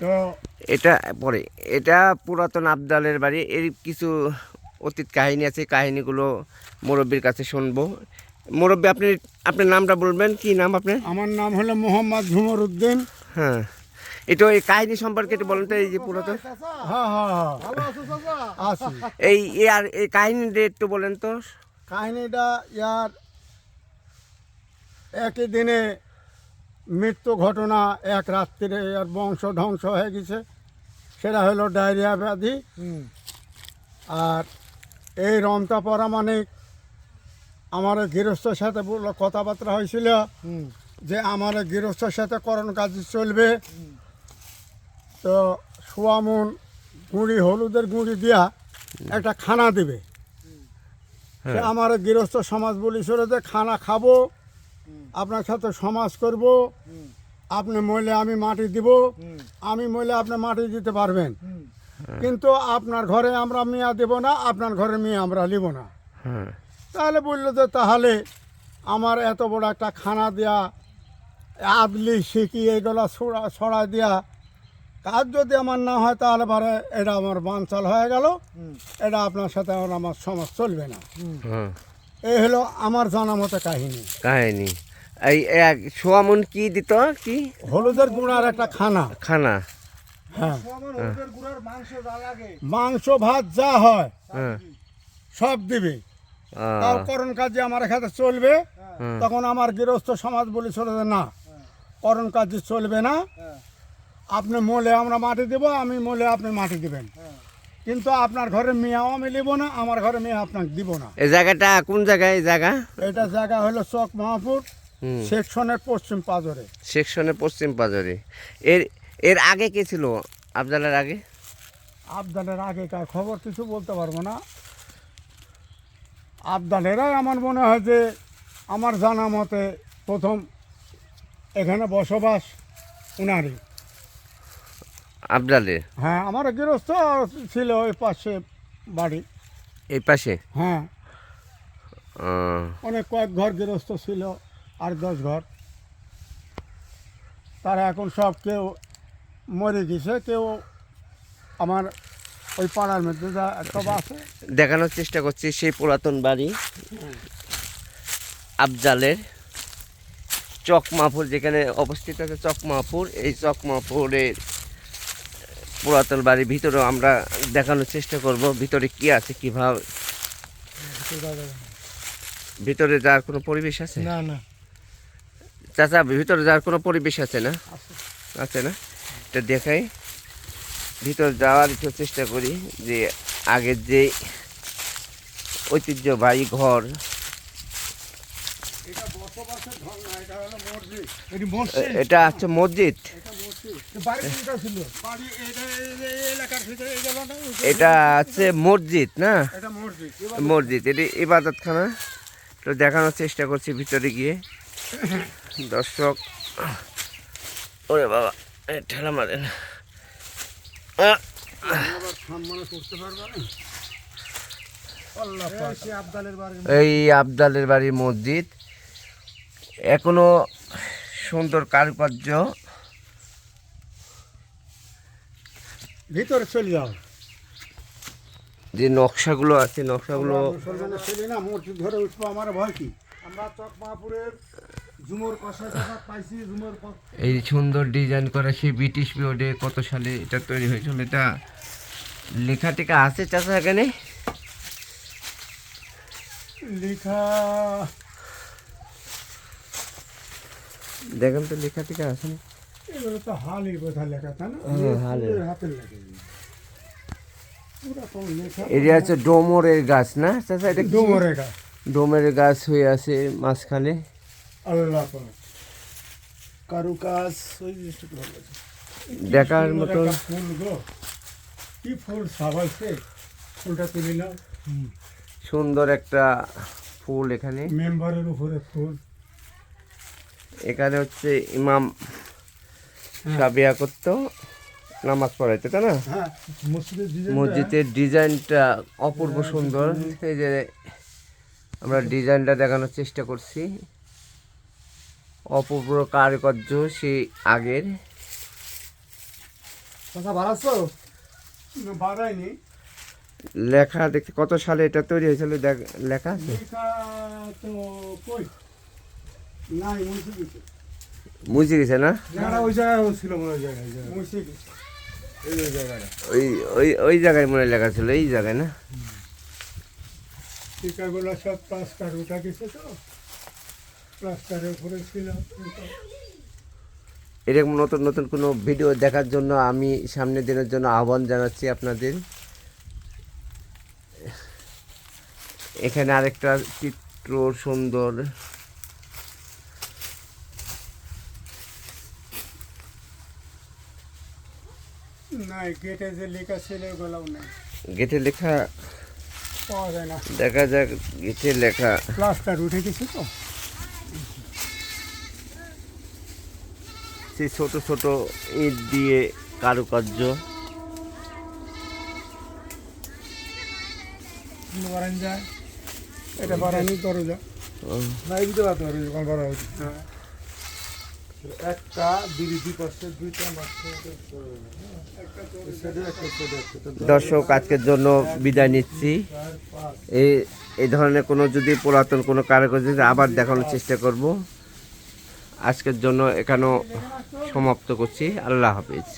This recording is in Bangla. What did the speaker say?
তো এটা পরে এটা পুরাতন আবদালের বাড়ি। এর কিছু অতীত কাহিনী আছে কাহিনীগুলো মুরব্বীর কাছে শুনব। মুরব্বী আপনি আপনার নামটা বলবেন? কি নাম আপনার? আমার নাম হলো মোহাম্মদ ঝুমর উদ্দিন। হ্যাঁ। এটা এই কাহিনী সম্পর্কে একটু বলেন তো এই যে পুরাতন। হ্যাঁ হ্যাঁ হ্যাঁ। এই এই আর এই কাহিনীটা একটু বলেন তো। কাহিনীটা ইয়ার একই দিনে মৃত্যু ঘটনা এক রাত্রিরে আর বংশ ধ্বংস হয়ে গেছে। সেটা হলো ডায়রিয়া ব্যাধি। আর এই রমতা পরামানিক আমার গৃহস্থর সাথে বলল কথাবার্তা হয়েছিল যে আমার গৃহস্থর সাথে করণ কাজ চলবে। তো সোয়ামন গুঁড়ি হলুদের গুঁড়ি দিয়া একটা খানা দেবে। সে আমার গৃহস্থ সমাজ বলি যে খানা খাব। আপনার সাথে সমাজ করব। আপনি মইলে আমি মাটি দিব। আমি মইলে আপনি মাটি দিতে পারবেন। কিন্তু আপনার ঘরে আমরা মিয়া দেব না আপনার ঘরে মিয়া আমরা নিব না। হ্যাঁ। তাহলে বলল যে তাহলে আমার এত বড় একটা খানা দেয়া আদলি শিখি এগুলো ছড়া ছড়া দেয়া কাজ যদি আমার না হয় তাহলে পরে এটা আমার বানচাল হয়ে গেল। এটা আপনার সাথে আর আমার সমাজ চলবে না। এই হলো আমার জানা মতো কাহিনী। কাহিনী। এই এক সোয়ামন কি দিত কি? হলুদের গুঁড়ার একটা খানা। খানা। হ্যাঁ। মাংস ভাত যা হয় হ্যাঁ। সব দিবে। তাও করণ কাজে আমার এখানে চলবে তখন আমার গৃহস্থ সমাজ বলে চলে যে না করণ কাজে চলবে না। আপনি মোলে আমরা মাটি দেব আমি মোলে আপনি মাটি দিবেন। কিন্তু আপনার ঘরে মিয়াও আমি নিব না আমার ঘরে মেয়ে আপনাকে দিব না। এই জায়গাটা কোন জায়গায় এই জায়গা? এটা জায়গা হলো চক মহাপুর সেকশনের পশ্চিম পাজরে। সেকশনের পশ্চিম পাজরে। এর এর আগে কে ছিল? আফজালের আগে? আবদালের আগেকার খবর কিছু বলতে পারব না। আবদালেরাই আমার মনে হয় যে আমার জানা মতে প্রথম এখানে বসবাস উনারই। আফজালের হ্যাঁ আমার গৃহস্থ ছিল ওই পাশে বাড়ি। এই পাশে? হ্যাঁ। অনেক কয়েক ঘর গৃহস্থ ছিল আর দশ ঘর। তারা এখন সব কেউ মরে গেছে কেউ আমার ওই পাড়ার মধ্যে যা সব আছে। দেখানোর চেষ্টা করছি সেই পুরাতন বাড়ি আফজালের চকমাপুর যেখানে অবস্থিত আছে চকমাপুর এই চকমাপুরের পুরাতন বাড়ির ভিতরেও আমরা দেখানোর চেষ্টা করব ভিতরে কি আছে কীভাবে? ভিতরে যাওয়ার কোনো পরিবেশ আছে? না না। চাচা ভিতরে যাওয়ার কোনো পরিবেশ আছে না? আছে। না? এটা দেখাই। ভিতর যাওয়ার একটু চেষ্টা করি যে আগের যে ঐতিহ্যবাহী ঘর। এটা হচ্ছে মসজিদ। এটা হচ্ছে মসজিদ না? মসজিদ। মসজিদ এটি ইবাদতখানা। তো দেখানোর চেষ্টা করছি ভিতরে গিয়ে। দর্শক ওরে বাবা এ ঠেলা মারেন। আহ, আবার সম্মান করতে পারবে না আল্লাহ পাক সে আবদালের বাড়ি এই আবদালের বাড়ির মসজিদ। এখনও সুন্দর কারুকার্য ভিতরে চলে যাও। যে নকশাগুলো আছে নকশাগুলো ছেলে না মসজিদ ধরে উঠবো আমার ভয় কি? আমরা চক মাহপুরের কষা পাইছি ঝুমুর এই সুন্দর ডিজাইন করা সেই ব্রিটিশ পিরিয়ডে কত সালে এটা তৈরি হয়েছিল এটা লেখা টেখা আছে চাচা এখানে? লেখা দেখেন তো লেখা টেখা আছে না? এগুলো তো লেখা তাই না? হ্যাঁ, হাতের লেখা এটা হচ্ছে ডোমরের গাছ না? চাচা এটা কি? ডুমরে গা ডোমের গাছ হয়ে আছে মাঝখানে। আল্লাহ কারু কাজ ওই জিনিসটা ভালো লাগে দেখার মতো। ফুল গো। কি ফুল সাবাইছে ফুলটা তুলি না সুন্দর একটা ফুল এখানে। মেম্বারের উপরে ফুল। এখানে হচ্ছে ইমাম সাবিয়া করতো নামাজ পড়াইতো তাই না? হ্যাঁ। মসজিদের ডিজাইনটা অপূর্ব সুন্দর। এই যে আমরা ডিজাইনটা দেখানোর চেষ্টা করছি। অপূর্ব কারুকার্য সেই আগের। লেখা দেখতে কত সালে এটা তৈরি হয়েছিল? দেখ লেখা আছে? মুছে গেছে না? ওই জায়গায় ছিল মনে হয় ওই ওই ওই জায়গায় মনে হয় লেখা ছিল এই জায়গায় না? টিকাগুলো সব প্লাস্টার উঠা গেছে তো প্লাস্টারের উপরে ছিল এরকম নতুন নতুন কোনো ভিডিও দেখার জন্য আমি সামনের দিনের জন্য আহ্বান জানাচ্ছি আপনাদের? এখানে আরেকটা চিত্র সুন্দর। নাই গেটে যে লেখা ছিল নাই। গেটে লেখা? পাওয়া যায় না। দেখা যাক গেটে লেখা। প্লাস্টার উঠে গেছে তো। সেই ছোট ছোট ইট দিয়ে কারুকার্য। বাড়ান যায় এটা বাড়ানি দরজা। উম, না এই দিতে পারতে পারবে যখন বাড়া হচ্ছে দর্শক, আজকের জন্য বিদায় নিচ্ছি। এই এই ধরনের কোনো যদি পুরাতন কোনো কারুকার্য আবার দেখানোর চেষ্টা করব, আজকের জন্য এখানেও সমাপ্ত করছি। আল্লাহ হাফিজ।